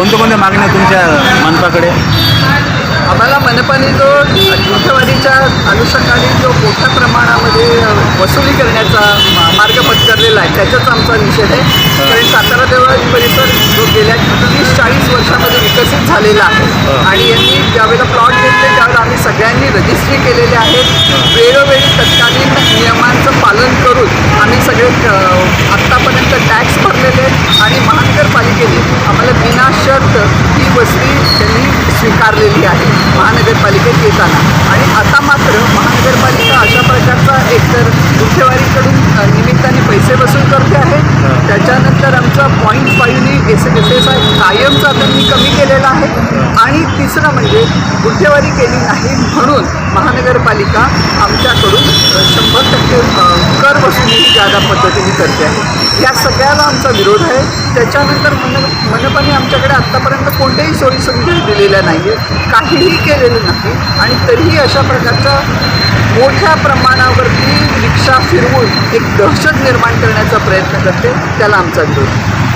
कोणत्या कोणत्या मागण्या तुमच्या मनपाकडे? आम्हाला मनपाने जो गुंठेवाडीच्या अनुषंगाने जो मोठ्या प्रमाणामध्ये वसुली करण्याचा मार्ग पत्करलेला आहे त्याचाच आमचा निषेध आहे. कारण सातारा देवळाली परिसर जो गेल्या तीस चाळीस वर्षामध्ये विकसित झालेला आहे. आणि यांनी ज्यावेळेला प्लॉट घेतले त्यावेळेला आम्ही सगळ्यांनी रजिस्ट्री केलेले आहेत. वेळोवेळी तत्कालीन नियमांचं पालन करून आम्ही सगळे आत्तापर्यंत टॅक्स भरलेले आहेत आणि महानगरपालिकेने आम्हाला विनाशर्त ही वसुली त्यांनी स्वीकारलेली आहे. महानगरपालिकेत येताना. आणि आता मात्र महानगरपालिका अशा प्रकारचा एकतर गुंठेवारीकडून अ, निमित्ताने पैसे वसूल करते आहे. त्याच्यानंतर आमचा पॉईंट फाईव्हनी एस एस एस आय कायमचा त्यांनी कमी केलेला आहे. आणि तिसरं म्हणजे गुन्हेवारी केली नाही म्हणून महानगरपालिका आमच्याकडून शंभर टक्के कर वसुली जादा पद्धतीने करते आहे. या सगळ्याला आमचा विरोध आहे. त्याच्यानंतर मन मनपाने आमच्याकडे आत्तापर्यंत कोणत्याही सोयीसुविधा दिलेल्या नाही आहेत काहीही केलेलं नाही. आणि तरीही अशा प्रकारचा मोठ्या प्रमाणावरती रिक्षा फिरवून एक दहशत निर्माण करण्याचा प्रयत्न करते त्याला आमचा विरोध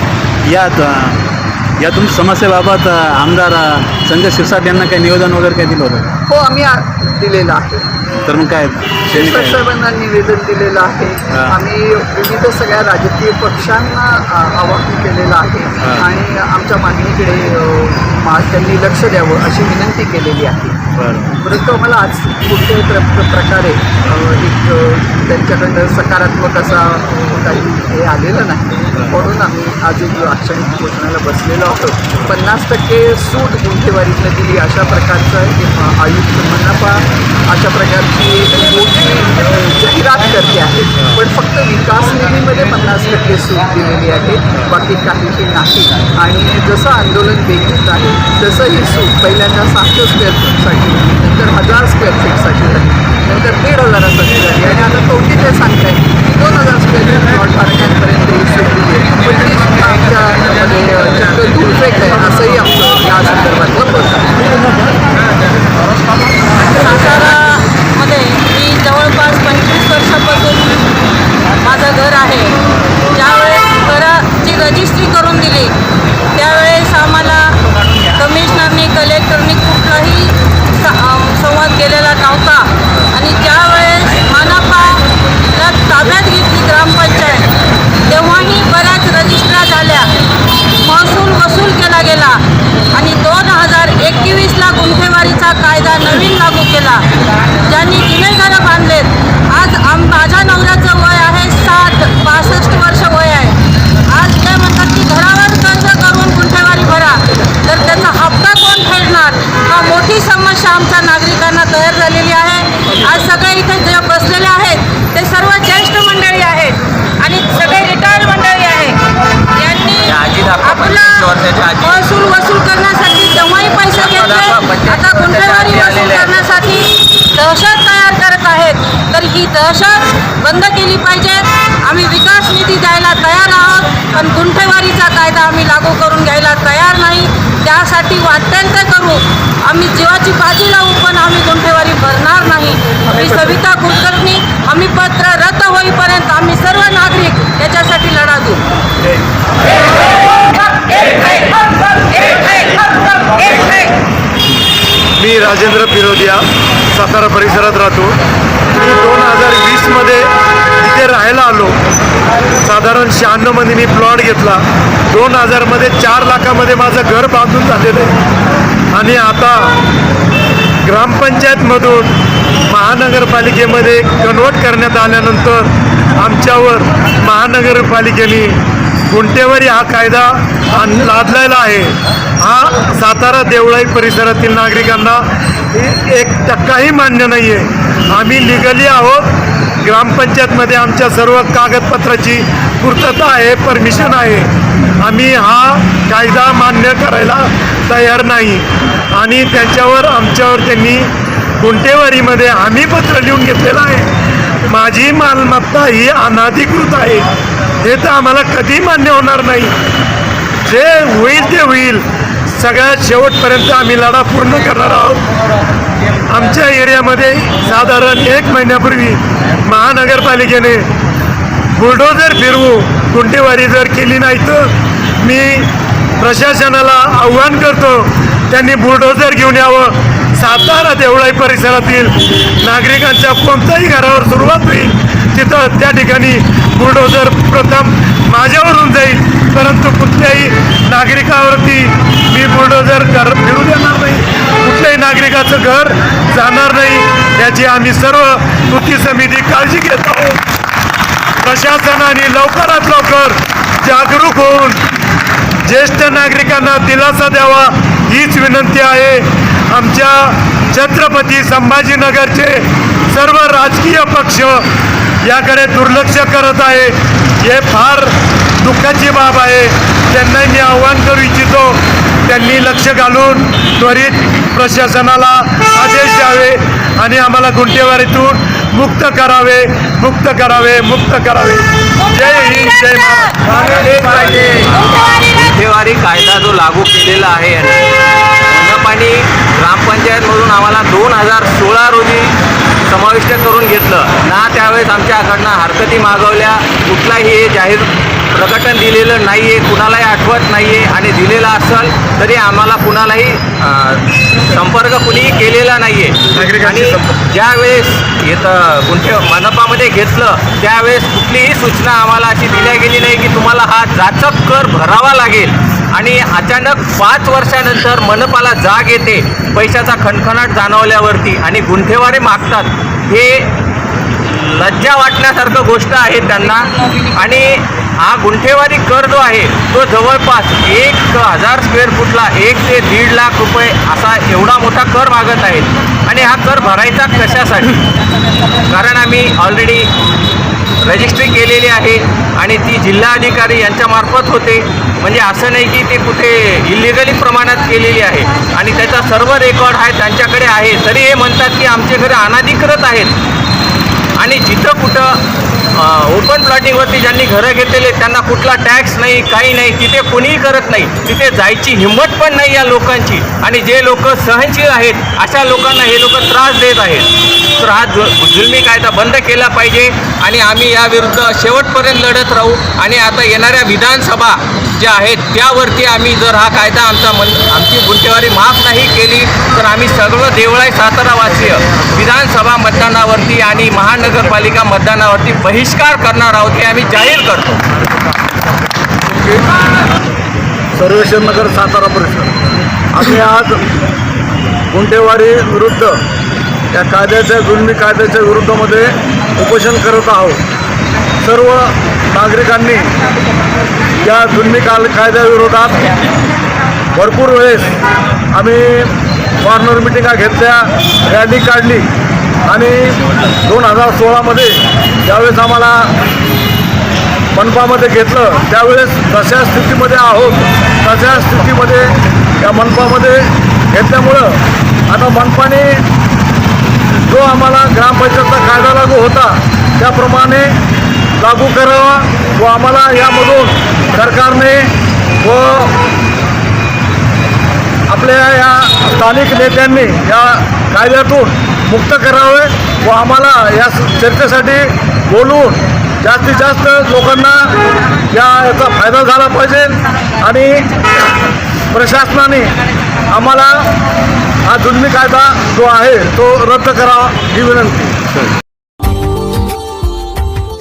या तुमच्या समस्येबाबत आमदार संजय शिरसाट यांना काही निवेदन वगैरे काय दिलं होतं? हो आम्ही आ- दिलेलं आहे. तर मग काय काय? साहेबांना निवेदन दिलेलं आहे. हा. आम्ही विविध सगळ्या राजकीय पक्षांना आ, आवाहन केलेलं आहे. हा. आणि आमच्या मागणीकडे अ, मा- त्यांनी लक्ष द्यावं अशी विनंती केलेली आहे. बरं. परंतु आम्हाला आज कुठल्याही प्र प्र- प्रकारे अ, एक अ, त्यांच्याकडनं सकारात्मक असा अ, काही हे आलेलं नाही. म्हणून आम्ही आज एक लाक्षणिक घोषणाला बसलेलो आहोत. पन्नास टक्के सूट गुंठेवारीतनं दिली अशा प्रकारचं किंवा आयुक्त मनपा अशा प्रकारची मोठी जाहिरात करते आहे. पण फक्त विकास निधीमध्ये पन्नास टक्के सूट दिलेली आहे. बाकी काहीही नाही. आणि जसं आंदोलन बेगीत आहे तसं ही सूट पहिल्यांदा सहाशे स्क्वेअर फीटसाठी नंतर हजार स्क्वेअर फीटसाठी झाली नंतर दीड हजार असं झाली आणि आता तोटी ते सांगताय की दोन हजार स्क्वेअर प्लॉट धारकांपर्यंत ही सूट दिली आहे. पण ती सुद्धा आमच्यामध्ये म्हणजे, दुर्फेक आहे असंही आमचं म्हणजे या संदर्भातलं मत सातारामध्ये मी जवळपास पंचवीस वर्षापासून माझं घर आहे ज्यावेळेस घराची रजिस्ट्री करून दिली त्यावेळेस आम्हाला कमिशनरनी कलेक्टरनी कुठलाही स- अं, संवाद केलेला नव्हता आणि ज्यावेळेस मनपाला ताब्यात घेतली ग्रामपंचायत तेव्हाही बऱ्याच रजिस्ट्रा झाल्या महसूल वसूल केला गेला आणि दोन हजार एकवीसला गुंठेवारीचा कायदा नवीन लागू केला. ज्यांनी जुने घरं बांधलेत. आज आम माझ्या नवऱ्याचं वय आहे साठ पासष्ट वर्ष वय आहे. आज ते म्हणतात की घरावर कर्ज करून गुंठेवारी भरा. तर त्याचा हप्ता कोण फेडणार? हा मोठी समस्या आमच्या नागरिकांना तयार झालेली आहे. आज सगळे इथे जे बसलेले आहेत ते सर्व ज्येष्ठ मंडळी आहेत आणि सगळे रिटायर्ड मंडळी आहेत. यांनी आपला महसूल वसूल करण्यासाठी तेव्हाही पैसे घेतले आता गुंठेवारी वसूल करण्यासाठी दहशत तयार करत आहेत तर ही दहशत बंद केली पाहिजे. आम्ही विकास निधी द्यायला तयार आहोत पण गुंठेवारीचा कायदा आम्ही लागू करून घ्यायला तयार नाही. त्यासाठी वाटेल ते करू. आम्ही जीवाची बाजी लावू पण आम्ही गुंठेवारी भरणार नाही. मी सविता कुलकर्णी आम्ही पत्र रद्द होईपर्यंत आम्ही सर्व नागरिक याच्यासाठी लढा देऊ. मी राजेंद्र पिरोदिया सातारा परिसरात राहतो. मी दोन हजार वीसमध्ये इथे राहायला आलो. साधारण शहाण्णवमध्ये मी प्लॉट घेतला. दोन हजारमध्ये चार लाखामध्ये माझं घर बांधून झालेलं आहे. आणि आता ग्रामपंचायतमधून महानगरपालिकेमध्ये कन्वर्ट करण्यात आल्यानंतर आमच्यावर महानगरपालिकेने गुंटेवारी हा कायदा लादलेला आहे. हा सातारा देवळाई परिसरातील नागरिकांना ए- एक टक्काही मान्य नाही आहे आम्ही लिगली आहोत. ग्रामपंचायतमध्ये आमच्या सर्व कागदपत्राची पूर्तता आहे परमिशन आहे. आम्ही हा कायदा मान्य करायला तयार नाही. आणि त्याच्यावर आमच्यावर त्यांनी गुंटेवारीमध्ये हमीपत्र लिहून घेतलेलं आहे. माझी मालमत्ता ही अनाधिकृत आहे. हे तर आम्हाला कधी मान्य होणार नाही. जे होईल ते होईल. सगळ्यात शेवटपर्यंत आम्ही लढा पूर्ण करणार आहोत. आमच्या एरियामध्ये साधारण एक महिन्यापूर्वी महानगरपालिकेने बुलडोजर फिरवू गुंटेवारी जर केली नाही तर मी प्रशासनाला आव्हान करतो त्यांनी बुलडोजर घेऊन यावं. सातारा देवळाई परिसरातील नागरिकांच्या कोणत्याही घरावर सुरुवात होईल तिथं त्या ठिकाणी बुलडोजर प्रथम माझ्यावरून जाईल. परंतु कुठल्याही नागरिकावरती मी बुलडोझर घर फिरू देणार नाही. कुठल्याही नागरिकाचं घर जाणार नाही. याची आम्ही सर्व कृती समिती काळजी घेत आहोत. प्रशासनाने लवकरात लवकर जागरूक होऊन ज्येष्ठ नागरिकांना दिलासा द्यावा हीच विनंती आहे. आमच्या छत्रपती संभाजीनगरचे सर्व राजकीय पक्ष याकडे दुर्लक्ष करत आहे. हे फार दुःखाची बाब आहे. त्यांना मी आव्हान करू इच्छितो. त्यांनी लक्ष घालून त्वरित प्रशासनाला आदेश द्यावे आणि आम्हाला गुंटेवारीतून मुक्त करावे मुक्त करावे मुक्त करावे. जय हिंद जय महाराष्ट्र कायदा जो लागू केलेला आहे यांनी मनपानी ग्रामपंचायतमधून आम्हाला दोन हजार सोळा रोजी ना त्यावेळेस आमच्याकडनं हरकती मागवल्या. कुठलाही जाहीर प्रकटन दिलेलं नाही आहे कुणालाही आठवत नाही आहे आणि दिलेलं असेल तरी आम्हाला कुणालाही संपर्क कुणीही केलेला नाही आहे आणि. ज्यावेळेस येतं कुठे मनपामध्ये घेतलं त्यावेळेस कुठलीही सूचना आम्हाला अशी दिल्या गेली नाही की तुम्हाला हा जाचक कर भरावा लागेल. आणि अचानक पाच वर्षानंतर मनपाला जाग येते पैशाचा खणखणाट जाणवल्यावरती आणि गुंठेवारी मागतात. हे लज्जा वाटण्यासारखं गोष्ट आहे त्यांना. आणि हा गुंठेवारी कर जो आहे तो जवळपास एक हजार स्क्वेअर फूटला. एक ते दीड लाख रुपये असा एवढा मोठा कर मागत आहेत. आणि हा कर भरायचा कशासाठी? कारण आम्ही ऑलरेडी रजिस्ट्री केलेली आहे आणि ती जिल्हाधिकारी यांच्यामार्फत होते. म्हणजे असं नाही की ते कुठे इलिगली प्रमाणात केलेली आहे. आणि त्याचा सर्व रेकॉर्ड आहे त्यांच्याकडे आहे. तरी हे म्हणतात की आमचे घरं अनाधिकृत आहेत. जिथं ओपन प्लॉटिंगवरती ज्यांनी घरं घेतलेले त्यांना कुठला टॅक्स नाही काही नाही तिथे कोणीही करत नाही. तिथे जायची हिंमत पण नाही या लोकांची. आणि जे लोक सहनशील आहेत अशा लोकांना हे लोक त्रास देत आहेत. तर हा जु जुलमी कायदा बंद केला पाहिजे. आणि आम्ही याविरुद्ध शेवटपर्यंत लढत राहू. आणि आता येणाऱ्या विधानसभा ज्या आहेत त्यावरती आम्ही जर हा कायदा आमचा मन आमची गुंठेवारी माफ नाही केली तर आम्ही सगळं देवळाई सातारावासीय विधानसभा मतदानावरती आणि महानगरपालिका मतदानावरती बहिष्कार करणार आहोत हे आम्ही जाहीर करतो. सर्वेश्वर नगर सातारा परिषद. आम्ही आज गुंठेवारी विरुद्ध या कायद्याच्या जुलमी कायद्याच्या विरुद्धमध्ये उपोषण करत आहोत. सर्व नागरिकांनी या जुलमी काल कायद्याविरोधात भरपूर वेळेस आम्ही कॉर्नर मिटिंगा घेतल्या रॅली काढली. आणि दोन हजार सोळामध्ये ज्यावेळेस आम्हाला मनपामध्ये घेतलं त्यावेळेस तशा स्थितीमध्ये आहोत तशा स्थितीमध्ये या मनपामध्ये घेतल्यामुळं आता मनपाने जो आम्हाला ग्रामपंचायतचा कायदा लागू होता त्याप्रमाणे लागू करावा व आम्हाला यामधून सरकारने व आपल्या या स्थानिक नेत्यांनी या कायद्यातून मुक्त करावे व आम्हाला या चर्चेसाठी बोलून जास्तीत जास्त लोकांना या याचा फायदा झाला पाहिजे आणि प्रशासनाने आम्हाला हा जुलमी कायदा जो आहे तो रद्द करावा ही विनंती.